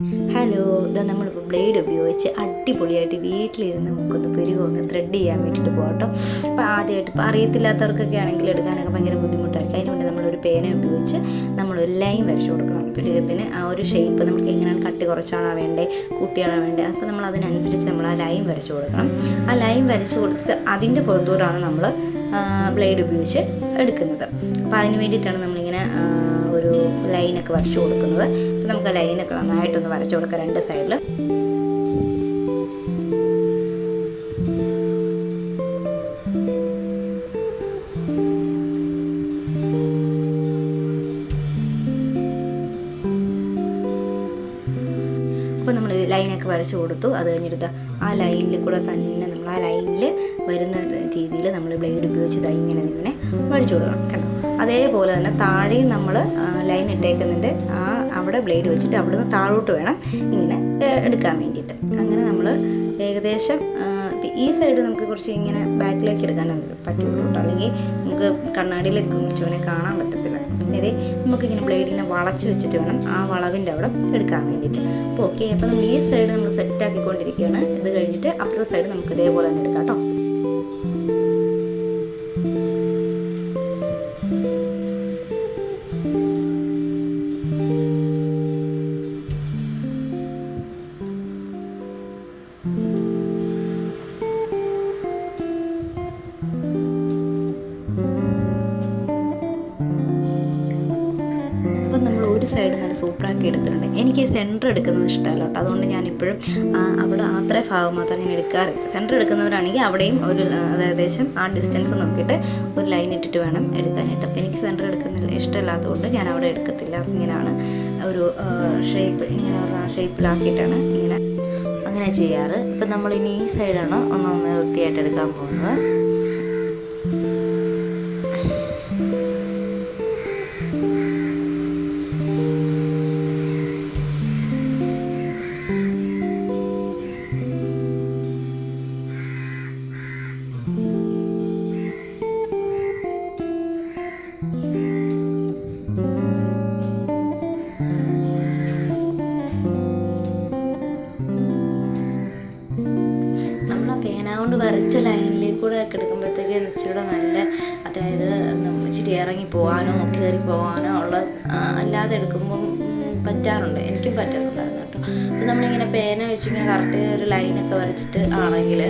Hello ഇതാ നമ്മളിപ്പോൾ blade ഉപയോഗിച്ച് അടിപൊളിയായിട്ട് വീട്ടിലിരുന്ന് നമുക്കൊന്ന് പെരുകൊന്ന് ത്രെഡ് ചെയ്യാൻ വേണ്ടിയിട്ട് പോകട്ടോ അപ്പോൾ ആദ്യമായിട്ട് ഇപ്പോൾ അറിയത്തില്ലാത്തവർക്കൊക്കെ ആണെങ്കിൽ എടുക്കാനൊക്കെ ഭയങ്കര ബുദ്ധിമുട്ടായിരിക്കും. അതിന് വേണ്ടി നമ്മളൊരു പേന ഉപയോഗിച്ച് നമ്മളൊരു ലൈൻ വരച്ചു കൊടുക്കണം. പെരുകത്തിന് ആ ഒരു ഷേപ്പ് നമുക്ക് എങ്ങനെയാണ് കട്ടി കുറച്ചാണോ വേണ്ടേ കൂട്ടിയാണോ വേണ്ടേ അപ്പോൾ നമ്മൾ അതിനനുസരിച്ച് നമ്മൾ ആ ലൈൻ വരച്ചു കൊടുക്കണം. ആ ലൈൻ വരച്ചു കൊടുത്തിട്ട് അതിന്റെ പുറത്തൂരാണ് നമ്മൾ ബ്ലേഡ് ഉപയോഗിച്ച് എടുക്കുന്നത്. അപ്പോൾ അതിന് വേണ്ടിയിട്ടാണ് നമ്മളിങ്ങനെ ഒരു ലൈനൊക്കെ വരച്ചു കൊടുക്കുന്നത്. നമുക്ക് ലൈനൊക്കെ നന്നായിട്ടൊന്ന് വരച്ചു കൊടുക്കാം രണ്ട് സൈഡിൽ അപ്പോൾ നമ്മൾ ലൈനൊക്കെ വരച്ചു കൊടുത്തു. അത് കഴിഞ്ഞിട്ട് ആ ലൈനിൽ കൂടെ തന്നെ നമ്മൾ ആ ലൈനിൽ വരുന്ന രീതിയിൽ നമ്മൾ ബ്ലേഡ് ഉപയോഗിച്ച് ഇങ്ങനെ ഇങ്ങനെ വരച്ചു കൊടുക്കണം അതേപോലെ തന്നെ താഴെയും നമ്മൾ ലൈൻ ഇട്ടേക്കുന്നതിന്റെ ആ അവിടെ ബ്ലേഡ് വെച്ചിട്ട് അവിടുന്ന് താഴോട്ട് വേണം ഇങ്ങനെ എടുക്കാൻ വേണ്ടിയിട്ട്. അങ്ങനെ നമ്മൾ ഏകദേശം ഈ സൈഡ് നമുക്ക് കുറച്ച് ഇങ്ങനെ ബാക്കിലേക്ക് എടുക്കാൻ പറ്റുള്ളൂ അല്ലെങ്കിൽ നമുക്ക് കണ്ണാടിയിലേക്ക് കുറച്ചുവിനെ കാണാൻ പറ്റത്തില്ല. നേരെ നമുക്കിങ്ങനെ ബ്ലേഡിനെ വളച്ച് വെച്ചിട്ട് വേണം ആ വളവിന്റെ അവിടെ എടുക്കാൻ വേണ്ടിയിട്ട്. അപ്പോൾ ഓക്കെ അപ്പോൾ നമ്മൾ ഈ സൈഡ് നമ്മൾ സെറ്റ് ആക്കിക്കൊണ്ടിരിക്കുകയാണ്. ഇത് കഴിഞ്ഞിട്ട് അപ്പുറത്തെ സൈഡ് നമുക്ക് ഇതേപോലെ തന്നെ എടുക്കാം കേട്ടോ. സൈഡ് നല്ല സൂപ്പറാക്കി എടുത്തിട്ടുണ്ട്. എനിക്ക് സെന്റർ എടുക്കുന്നത് ഇഷ്ടമല്ല കേട്ടോ. അതുകൊണ്ട് ഞാൻ ഇപ്പോഴും അവിടെ അത്ര ഭാഗം മാത്രം ഞാൻ എടുക്കാറ് സെന്റർ എടുക്കുന്നവരാണെങ്കിൽ അവിടെയും ഒരു ഏകദേശം ആ ഡിസ്റ്റൻസ് നോക്കിയിട്ട് ഒരു ലൈൻ ഇട്ടിട്ട് വേണം എടുക്കാനായിട്ട്. അപ്പോൾ എനിക്ക് സെന്റർ എടുക്കുന്നില്ല ഇഷ്ടമല്ലാത്തതുകൊണ്ട് ഞാൻ അവിടെ എടുക്കത്തില്ല. ഇങ്ങനെയാണ് ഒരു ഷേപ്പ് ഇങ്ങനെ ഒരു ഷേപ്പിലാക്കിയിട്ടാണ് ഇങ്ങനെ അങ്ങനെ ചെയ്യാറ്. ഇപ്പം നമ്മൾ ഇനി ഈ സൈഡാണ് ഒന്ന് വൃത്തിയായിട്ട് എടുക്കാൻ പോകുന്നത്. നമ്മൾ കൊണ്ട് വരച്ച ലൈനിലേക്ക് കൂടെ ഒക്കെ എടുക്കുമ്പോഴത്തേക്ക് നല്ല അതായത് ഇച്ചിരി ഇറങ്ങി പോകാനോ കയറി പോകാനോ ഉള്ള അല്ലാതെ എടുക്കുമ്പം പറ്റാറുണ്ട്. എനിക്കും പറ്റാറുണ്ടായിരുന്നു കേട്ടോ. അപ്പോൾ നമ്മളിങ്ങനെ പേന വെച്ചിങ്ങനെ കറക്റ്റ് ഒരു ലൈനൊക്കെ വരച്ചിട്ട് ആണെങ്കിൽ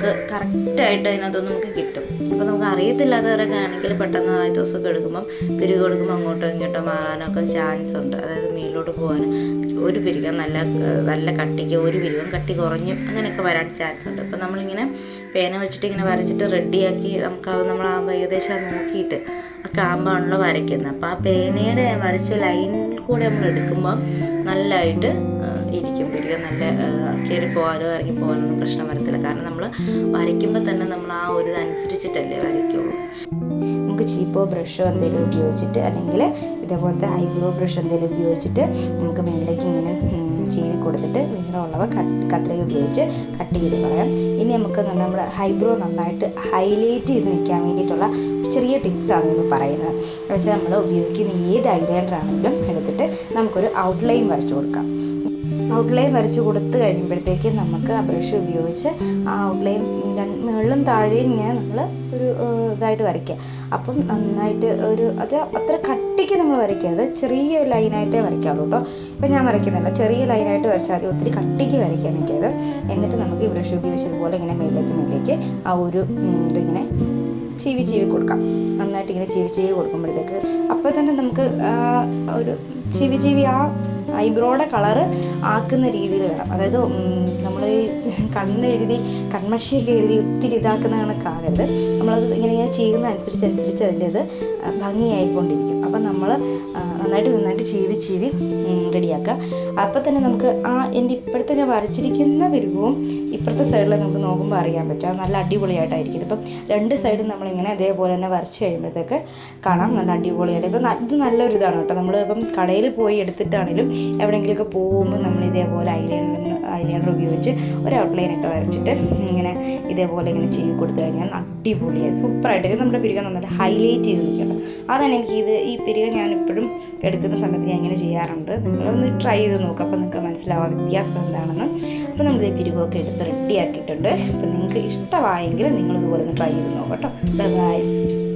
നമുക്ക് കറക്റ്റായിട്ട് അതിനകത്തൊന്നും നമുക്ക് കിട്ടും. അപ്പോൾ നമുക്ക് അറിയത്തില്ലാത്തവരൊക്കെ ആണെങ്കിൽ പെട്ടെന്ന് ആദ്യ ദിവസമൊക്കെ എടുക്കുമ്പം പിരിവ് കൊടുക്കുമ്പോൾ അങ്ങോട്ടോ ഇങ്ങോട്ടോ മാറാനൊക്കെ ചാൻസ് ഉണ്ട്. അതായത് മേലോട്ട് പോകാനും ഒരു പിരികം നല്ല നല്ല കട്ടിക്ക് ഒരു പിരികം കട്ടി കുറഞ്ഞും അങ്ങനെയൊക്കെ വരാൻ ചാൻസ് ഉണ്ട്. അപ്പോൾ നമ്മളിങ്ങനെ പേന വെച്ചിട്ട് ഇങ്ങനെ വരച്ചിട്ട് റെഡിയാക്കി നമുക്ക് അത് നമ്മൾ ആ ഏകദേശം നോക്കിയിട്ട് ഒക്കെ കാമ്പാണല്ലോ വരയ്ക്കുന്നത്. അപ്പോൾ ആ പേനയുടെ വരച്ച ലൈനിൽ കൂടെ നമ്മൾ എടുക്കുമ്പോൾ നല്ലതായിട്ട് ഇരിക്കും. പിരികം നല്ല കയറി പോകാനോ ഇറങ്ങി പോകാനോ ഒന്നും പ്രശ്നം വരത്തില്ല. കാരണം നമ്മൾ വരയ്ക്കുമ്പോൾ തന്നെ നമ്മൾ ആ ഒരു ഇതനുസരിച്ചിട്ടല്ലേ വരയ്ക്കുള്ളൂ. നമുക്ക് ചീപ്പോ ബ്രഷോ എന്തെങ്കിലും ഉപയോഗിച്ചിട്ട് അല്ലെങ്കിൽ ഇതേപോലത്തെ ഐബ്രോ ബ്രഷ് എന്തെങ്കിലും ഉപയോഗിച്ചിട്ട് നമുക്ക് മേളിലേക്ക് ഇങ്ങനെ ചീവി കൊടുത്തിട്ട് നീളമുള്ളവ കത്രിക ഉപയോഗിച്ച് കട്ട് ചെയ്ത് കളയാം. ഇനി നമുക്ക് നമ്മൾ ഹൈബ്രോ നന്നായിട്ട് ഹൈലൈറ്റ് ചെയ്ത് നിൽക്കാൻ വേണ്ടിയിട്ടുള്ള ചെറിയ ടിപ്സാണ് നമ്മൾ പറയുന്നത്. എന്ന് വെച്ചാൽ നമ്മൾ ഉപയോഗിക്കുന്ന ഏത് ഐലൈനർ ആണെങ്കിലും എടുത്തിട്ട് നമുക്കൊരു ഔട്ട്ലൈൻ വരച്ചു കൊടുക്കാം. ഔട്ട്ലൈൻ വരച്ചു കൊടുത്ത് കഴിയുമ്പോഴത്തേക്ക് നമുക്ക് ആ ബ്രഷ് ഉപയോഗിച്ച് ആ ഔട്ട്ലൈൻ മുകളിലും താഴെയും ഇങ്ങനെ നമ്മൾ ഒരു ഇതായിട്ട് വരയ്ക്കുക. അപ്പം നന്നായിട്ട് ഒരു അത് അത്ര കട്ടിക്ക് നമ്മൾ വരയ്ക്കരുത് ചെറിയ ലൈനായിട്ടേ വരയ്ക്കാവുള്ളൂ കേട്ടോ. ഇപ്പം ഞാൻ വരയ്ക്കുന്നില്ല. ചെറിയ ലൈനായിട്ട് വരച്ചാൽ മതി. ഒത്തിരി കട്ടിക്ക് വരയ്ക്കാൻ എനിക്കത് എന്നിട്ട് നമുക്ക് ഈ ബ്രഷ് ഉപയോഗിച്ചതുപോലെ ഇങ്ങനെ മേലേക്ക് മേലേക്ക് ആ ഒരു ഇതിങ്ങനെ ചീവി ചീവി കൊടുക്കാം. നന്നായിട്ട് ഇങ്ങനെ ചീവി ചീവി കൊടുക്കുമ്പോഴത്തേക്ക്. തന്നെ നമുക്ക് ഒരു ചിവി ചിവി ആ ഐബ്രോയുടെ കളറ് ആക്കുന്ന രീതിയിൽ വേണം. അതായത് നമ്മൾ കണ്ണെഴുതി കൺമഷിയൊക്കെ എഴുതി ഒത്തിരി ഇതാക്കുന്ന കണക്കാകരുത് നമ്മളത് ഇങ്ങനെ ഇങ്ങനെ ചെയ്യുന്ന അനുസരിച്ച് അനുസരിച്ച് അതിന്റെ അത് ഭംഗിയായിക്കൊണ്ടിരിക്കും. അപ്പം നമ്മൾ നന്നായിട്ട് നന്നായിട്ട് ചീവി ചീവി റെഡിയാക്കുക. അപ്പം തന്നെ നമുക്ക് ആ എന്റെ ഇപ്പോഴത്തെ ഞാൻ വരച്ചിരിക്കുന്ന പിരികവും ഇപ്പോഴത്തെ സൈഡിൽ നമുക്ക് നോക്കുമ്പോൾ അറിയാൻ പറ്റും. അത് നല്ല അടിപൊളിയായിട്ടായിരിക്കും. ഇപ്പം രണ്ട് സൈഡും നമ്മളിങ്ങനെ അതേപോലെ തന്നെ വരച്ച് കഴിയുമ്പോഴത്തേക്ക് കാണാം. നല്ല അടിപൊളിയായിട്ട്. ഇപ്പം ഇത് നല്ലൊരു ഇതാണ് കേട്ടോ. നമ്മൾ ഇപ്പം കടയിൽ പോയി എടുത്തിട്ടാണെങ്കിലും എവിടെയെങ്കിലുമൊക്കെ പോകുമ്പോൾ നമ്മൾ ഇതേപോലെ ഐലൈനർ ഐലൈനർ ഉപയോഗിച്ച് ഒരു ഔട്ട്ലൈനൊക്കെ വരച്ചിട്ട് ഇങ്ങനെ ഇതേപോലെ ഇങ്ങനെ ചെയ്ത് കൊടുത്തു കഴിഞ്ഞാൽ അടിപൊളിയായി സൂപ്പറായിട്ട്. ഇത് നമ്മുടെ പിരികം നന്നായിട്ട് ഹൈലൈറ്റ് ചെയ്ത് നിൽക്കണം അതാണ് എനിക്ക് ഇത് ഈ പിരികം ഞാനിപ്പോഴും എടുക്കുന്ന സമയത്ത് ഞാൻ ഇങ്ങനെ ചെയ്യാറുണ്ട്. നിങ്ങളൊന്ന് ട്രൈ ചെയ്ത് നോക്കാം. അപ്പോൾ നിങ്ങൾക്ക് മനസ്സിലാവാം വ്യത്യാസം എന്താണെന്ന്. അപ്പോൾ നമ്മൾ ഈ പിരിവൊക്കെ എടുത്ത് റെഡിയാക്കിയിട്ടുണ്ട് അപ്പോൾ നിങ്ങൾക്ക് ഇഷ്ടമായെങ്കിൽ നിങ്ങൾ ഇതുപോലെ ഒന്ന് ട്രൈ ചെയ്ത് നോക്കാം കേട്ടോ. ബൈ